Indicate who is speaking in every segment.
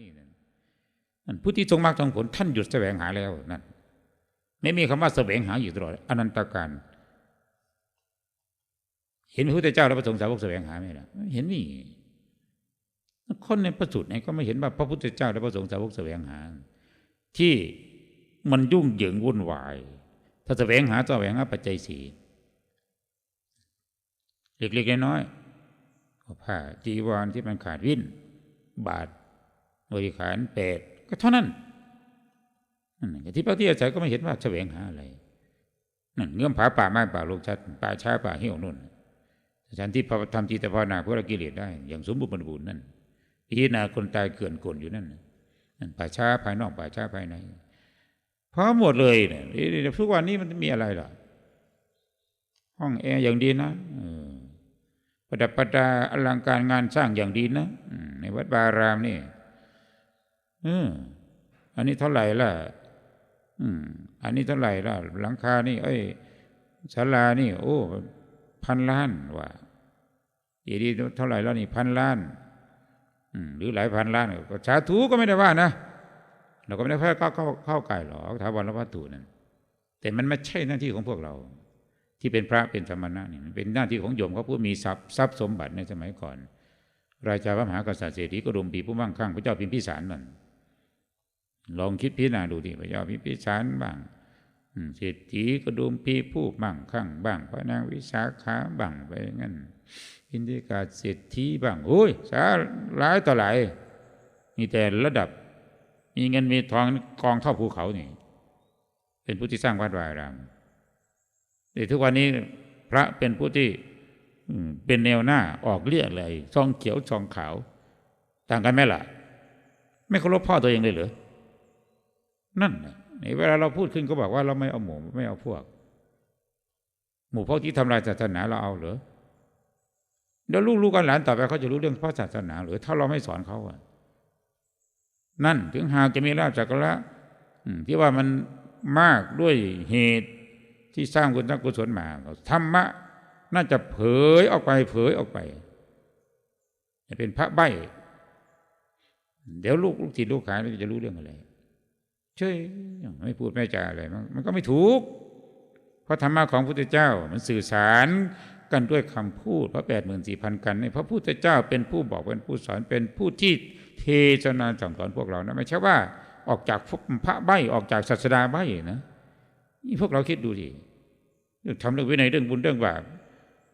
Speaker 1: นี่นั่นนั่นผู้ที่ทรงมรรคทรงผลท่านหยุดแสวงหาแล้วนั่นไม่มีคำว่าแสวงหาอยู่ตลอดอนันตการ เห็นพระพุทธเจ้าและพระสงฆ์สาวกแสวงหาไหมล่ะเห็นนี่คนในประสุดไหนก็ไม่เห็นว่าพระพุทธเจ้าและพระสงฆ์สาวกแสวงหา ที่มันยุ่งเหยิงวุ่นวาย ถ้าแสวงหาแสวงหาปัจจัยสี่เล็กๆน้อยๆผ้าจีวรที่มันขาดวิ่น บาท บริขารเปดก็เท่านั้นนั่นที่พระที่อาศัยก็ไม่เห็นว่าแสวงหาอะไรนั่นเงื่อมผาป่าไม้ป่าลงชัดป่าช้าป่าเหี่ยวนุ่นฉันที่พระทำจิตภาวนาเพื่อละกิเลสได้ อย่างสมบูรณ์บริบูรณ์นั่นพิจารณาคนตายเกลื่อนกลนอยู่นั่นนั่นป่าช้าภายนอกป่าช้าภายในพร้อมหมดเลยเนี่ยทุกวันนี้มันมีอะไรล่ะห้องแอร์อย่างดีนะประดับประดาอลังการงานสร้างอย่างดีนะในวัดบารามนี่ อออันนี้เท่าไหร่ล่ะ อืม อันนี้เท่าไหร่ล่ะ หลังคานี่ เอ้ยศาลานี่ โอ้ พันล้านว่าอีดีเท่าไหร่แล้วนี่พันล้าน อืม หรือหลายพันล้านก็สาธุก็ไม่ได้ว่านะเราก็ไม่ได้เพื่อเข้าเข้าเข้าไก่หรอกถาวรวัตถุนั่นแต่มันไม่ใช่หน้าที่ของพวกเรา ที่เป็นพระเป็นสมณะนี่มันเป็นหน้าที่ของโยมเขาผู้มีทรัพย์ทรัพย์สมบัติในสมัยก่อน ราชาพระมหากษัตริย์เศรษฐีก็รมปีผู้มั่งคั่งพระเจ้าพิมพิสารนั่น ลองคิดพิจารณาดูดิพระเจ้าพิพิสารบ้างเศรษฐีกระดุมพีผู้มั่งคั่งบ้างพระนางวิสาขาบ้างไปงั้นอินทิกาเศรษฐีบ้างโอ้ยสาหลายต่อหลายมีแต่ระดับ มีเงินมีทองกองเท่าภูเขานี่ เป็นผู้ที่สร้างวัดวายรามแต่ทุกวันนี้พระเป็นผู้ที่เป็นแนวหน้าออกเรียกเลยซองเขียวซองขาว ต่างกันไหมล่ะ ไม่เคารพพ่อตัวเองเลยเหรอ นั่นนี่เวลาเราพูดขึ้นก็บอกว่าเราไม่เอาหมู่ไม่เอาพวก หมู่พวกที่ทำลายศาสนาเราเอาเหรอเดี๋ยวลูกลูกกันหลานต่อไปเขาจะรู้เรื่องพระศาสนาหรือถ้าเราไม่สอนเขาอะนั่นถึงหากจะมีลาภจักระที่ว่ามันมากด้วยเหตุที่สร้างกุศลกุศลมาธรรมะ น่าจะเผยออกไปเผยออกไปจะเป็นพระใบเดี๋ยวลูกลูกศิษย์ลูกหาจะรู้เรื่องอะไร เฉยไม่พูดไม่จาอะไรมันก็ไม่ถูก เพราะธรรมะของพระพุทธเจ้ามันสื่อสารกันด้วยคำพูดพระแปดหมื่นสี่พันกันในพระพุทธเจ้าเป็นผู้บอกเป็นผู้สอนเป็นผู้ที่เทศนาสั่งสอนพวกเรานะไม่ใช่ว่าออกจากพระใบออกจากศาสดาใบนะนี่พวกเราคิดดูดิเรื่องทำเรื่องวินัยเรื่องบุญเรื่องบาป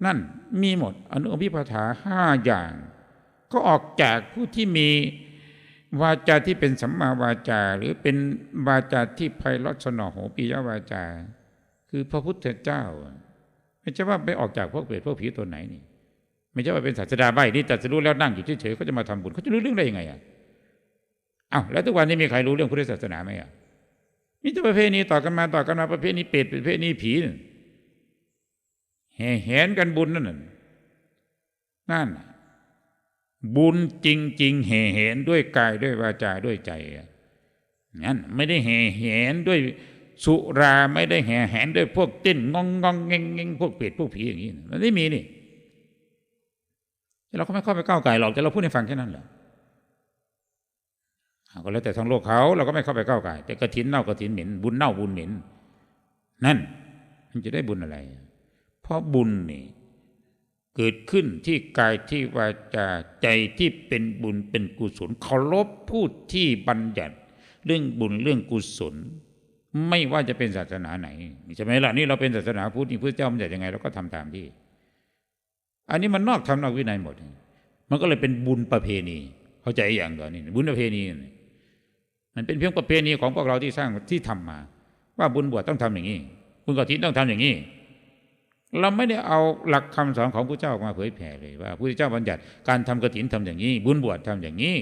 Speaker 1: นั่นมีหมดอนุอภิปทาห้าอย่าง ก็ออกจากผู้ที่มี วาจาที่เป็นสัมมาวาจา หรือเป็นวาจาที่ไพเราะสนอโหปิยวาจา คือพระพุทธเจ้า ไม่ใช่ว่าไปออกจากพวกเปรตพวกผีตัวไหนนี่ ไม่ใช่ว่าเป็นศาสดาใบนี่แต่จะรู้แล้วนั่งอยู่เฉยๆเขาจะมาทำบุญเขาจะรู้เรื่องได้ยังไงอะอ้าวแล้วทุกวันนี้มีใครรู้เรื่องพุทธศาสนาไหมอะมีแต่ประเพณีต่อกันมาต่อกันมาประเพณีเปรตประเพณีผีแห่แหนกันบุญนั่นน่ะนั่นน่ะ บุญจริงๆแห่แหนด้วยกายด้วยวาจาด้วยใจงั้นไม่ได้แห่แหนด้วยสุราไม่ได้แห่แหนด้วยพวกเต้นงองงองเงงเงงพวกเปรตพวกผีอย่างนี้มันไม่มีนี่เราก็ไม่เข้าไปก้าวไก่หรอกแต่เราพูดให้ฟังแค่นั้นแหละก็แล้วแต่ทั้งโลกเขาเราก็ไม่เข้าไปก้าวไก่แต่กระถินเน่ากระถินเหม็นบุญเน่าบุญเหม็นนั่น มันจะได้บุญอะไร เพราะบุญนี่ เกิดขึ้นที่กายที่วาจาใจที่เป็นบุญเป็นกุศลเคารพพูดที่บัญญัติเรื่องบุญเรื่องกุศล ไม่ว่าจะเป็นศาสนาไหนใช่ไหมล่ะนี่เราเป็นศาสนาพุทธนี่พระเจ้ามันจะยังไงเราก็ทำตามที่ อันนี้มันนอกธรรมนอกวินัยหมด มันก็เลยเป็นบุญประเพณี เข้าใจอย่างก่อนนี่บุญประเพณีมันเป็นเพียงประเพณีของพวกเราที่สร้างที่ทำมา ว่าบุญบวชต้องทำอย่างนี้บุญกฐินต้องทำอย่างนี้ เราไม่ได้เอาหลักคำสอนของพระเจ้ามาเผยแผ่เลยว่าพระเจ้าบัญญัติการทำกฐินทำอย่างนี้ บุญบวชทำอย่างนี้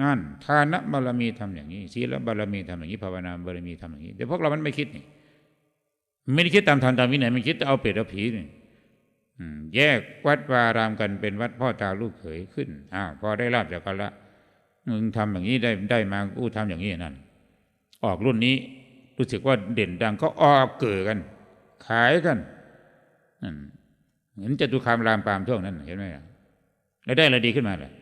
Speaker 1: นั่นทานบารมีทำอย่างนี้ศีลบารมีทำอย่างนี้ภาวนาบารมีทำอย่างนี้แต่พวกเรามันไม่คิดนี่ไม่ได้คิดตามธรรมตามวินัยไม่คิดเอาเปรตเอาผีนี่แยกวัดวารามกันเป็นวัดพ่อตาลูกเขยขึ้นอ้าวพอได้ลาบจากกันละมึงทำอย่างนี้ได้ได้มาอู้ทำอย่างนี้นั่นออกรุ่นนี้รู้สึกว่าเด่นดังก็ออกเกิดกัน ขายกันเห็นจตุคามรามปามช่วงนั้น เห็นไหมแล้วได้อะไรดีขึ้นมาเลย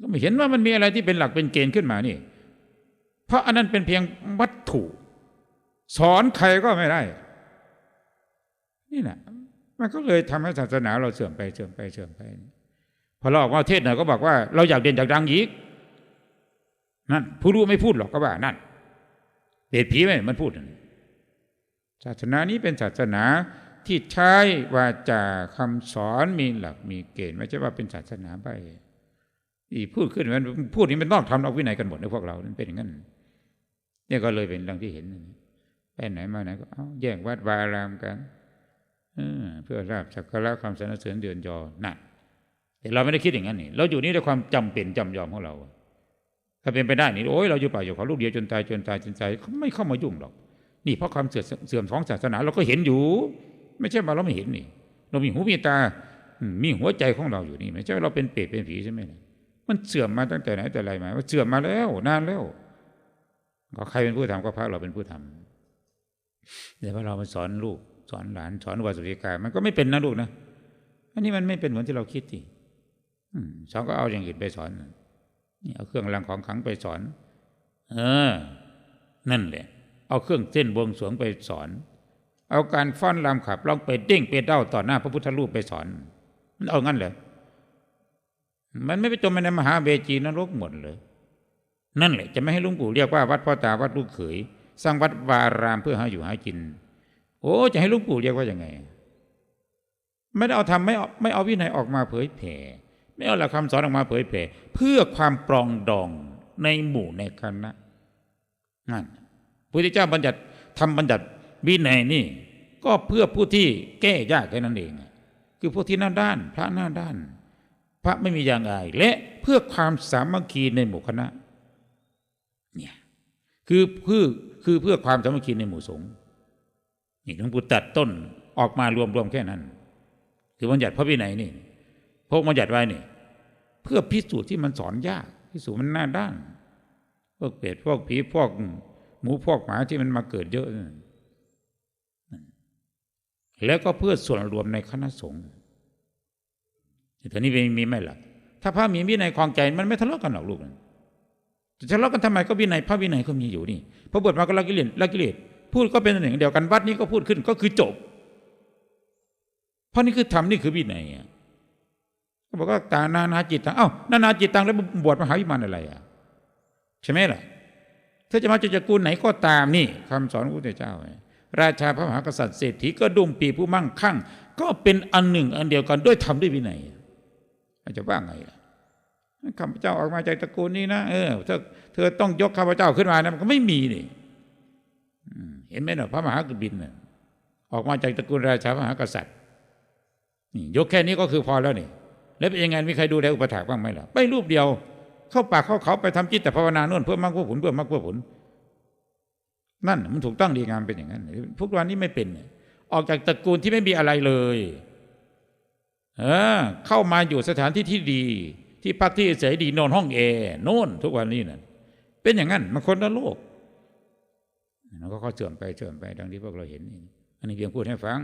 Speaker 1: ก็ไม่เห็นว่ามันมีอะไรที่เป็นหลักเป็นเกณฑ์ขึ้นมานี่ เพราะอันนั้นเป็นเพียงวัตถุ สอนใครก็ไม่ได้ นี่แหละมันก็เลยทำให้ศาสนาเราเสื่อมไปเสื่อมไปเสื่อมไป พอเราออกมาเทศน์หน่อยก็บอกว่าเราอยากเด่นจากดังอีกนั่นผู้รู้ไม่พูดหรอกก็ว่านั่นเดชผีไหมมันพูดนั่น ศาสนานี้เป็นศาสนาที่ใช้วาจาคำสอนมีหลักมีเกณฑ์ไม่ใช่ว่าเป็นศาสนาไปอีพูดขึ้นมันพูดนี้มันต้องทำเอาวินัยกันหมดในพวกเรามันเป็นอย่างนั้นเนี่ยก็เลยเป็นดังที่เห็นไปไหนมาไหนก็เอาแย่งวัดวาอารามกันเพื่อราบสักการะความสรรเสริญเดือนยอนั่นแต่เราไม่ได้คิดอย่างนั้นนี่เราอยู่นี่ด้วยความจำเป็นจำยอมของเรา ถ้าเป็นไปได้นี่โอ้ยเราอยู่ป่าอยู่เขาลูกเดียวจนตายจนตายจนตายเขาไม่เข้ามายุ่งหรอก นี่เพราะความเสื่อมเสื่อมของศาสนาเราก็เห็นอยู่ ไม่ใช่ว่าเราไม่เห็นนี่ เรามีหูมีตา มีหัวใจของเราอยู่นี่ ไม่ใช่ว่าเราเป็นเปรตเป็นผีใช่ไหมมันเสื่อมมาตั้งแต่ไหนแต่ไรมามันเสื่อมมาแล้วนานแล้วก็ใครเป็นผู้ทำก็พระเราเป็นผู้ทำเดี๋ยวพอเรามาสอนลูกสอนหลานสอนวาสุริกามันก็ไม่เป็นนะลูกนะอันนี้มันไม่เป็นเหมือนที่เราคิดที่อืมสอนก็เอาอย่างอื่นไปสอนนี่เอาเครื่องรางของขลังไปสอน เออ นั่นแหละ เอาเครื่องเส้นบวงสวงไปสอน เอาการฟ้อนรำขับร้องไปเด้งไปเด้าต่อหน้าพระพุทธรูปไปสอน มันเอางั้นเหรอมันไม่ไปจมในมหาเบจีนรกหมดเลย นั่นแหละจะไม่ให้ลุงปู่เรียกว่าวัดพ่อตาวัดลูกเขย สร้างวัดวารามเพื่อหาอยู่หากิน โอ้จะให้ลุงปู่เรียกว่ายังไง ไม่ได้เอาทำไม่เอาไม่เอาวินัยออกมาเผยแผ่ ไม่เอาหลักคำสอนออกมาเผยแผ่ เพื่อความปรองดองในหมู่ในคณะนั่น พุทธเจ้าบัญญัติทำบัญญัติวินัยนี่ก็เพื่อผู้ที่แก้ยากแค่นั้นเอง คือพวกที่หน้าด้าน พระหน้าด้าน พระไม่มีอย่างอายและเพื่อความสามัคคีในหมู่คณะเนี่ยคือเพื่อคือเพื่อความสามัคคีในหมู่สงฆ์นี่หลวงปู่ตัดต้นออกมารวมรวมๆแค่นั้น คือบัญญัติพระวินัยนี่พวกบัญญัติไว้นี่เพื่อพิสูจน์ที่มันสอนยากพิสูจน์มันหน้าด้าน พวกเปรตพวกผีพวก หมูพวกหมาที่มันมาเกิดเยอะ แล้วก็เพื่อส่วนรวมในคณะสงฆ์ทีนี้มีมีหล่ะถ้าพระมีวินัยคลองใจมันไม่ทะเลาะกันหรอกลูกจะทะเลาะกันทำไมก็วินัยพระวินัยก็มีอยู่นี่พระบวชมาก็ละกิเลสละกิเลสพูดก็เป็นหนึ่งเดียวกันวัดนี้ก็พูดขึ้นก็คือจบ เพราะนี่คือธรรมนี่คือวินัยอะก็บอกว่าตานานาจิตตังเอ้านานาจิตตังแล้วบวชมหาวิมานอะไรอะใช่ไหมล่ะ ถ้าจะมาจากตระกูลไหนก็ตามนี่คำสอนพระพุทธเจ้า ราชาพระมหากษัตริย์เศรษฐีก็ดุมปีผู้มั่งคั่ง ก็เป็นอันหนึ่งอันเดียวกันด้วยธรรมด้วยวินัยอาจจะว่าไงล่ะข้าพเจ้าออกมาจากตระกูลนี้นะเออเธอเธอต้องยกข้าพเจ้าขึ้นมานะมันก็ไม่มีนี่เห็นไหมเนาะพระมหากบินน่ะออกมาจากตระกูลราชาพระมหากษัตริย์นี่ยกแค่นี้ก็คือพอแล้วนี่แล้วเป็นยังไงมีใครดูแลอุปถากบ้างไหมล่ะไปรูปเดียว เข้าป่าเข้าเขาไปทำจิตแต่ภาวนาโน่นเพื่อมรรคเพื่อผลเพื่อมรรคเพื่อผล นั่นมันถูกต้องดีงามเป็นอย่างนั้นพวกวันนี้ไม่เป็น ออกจากตระกูลที่ไม่มีอะไรเลย เออ เข้ามาอยู่สถานที่ที่ดี ที่พักที่อาศัยดีนอนห้องแอร์โน่นทุกวันนี้นั่นเป็นอย่างนั้นมันคนละโลกมันก็ค่อยเสื่อมไปเสื่อมไปดังที่พวกเราเห็นอันนี้เพียงพูดให้ฟัง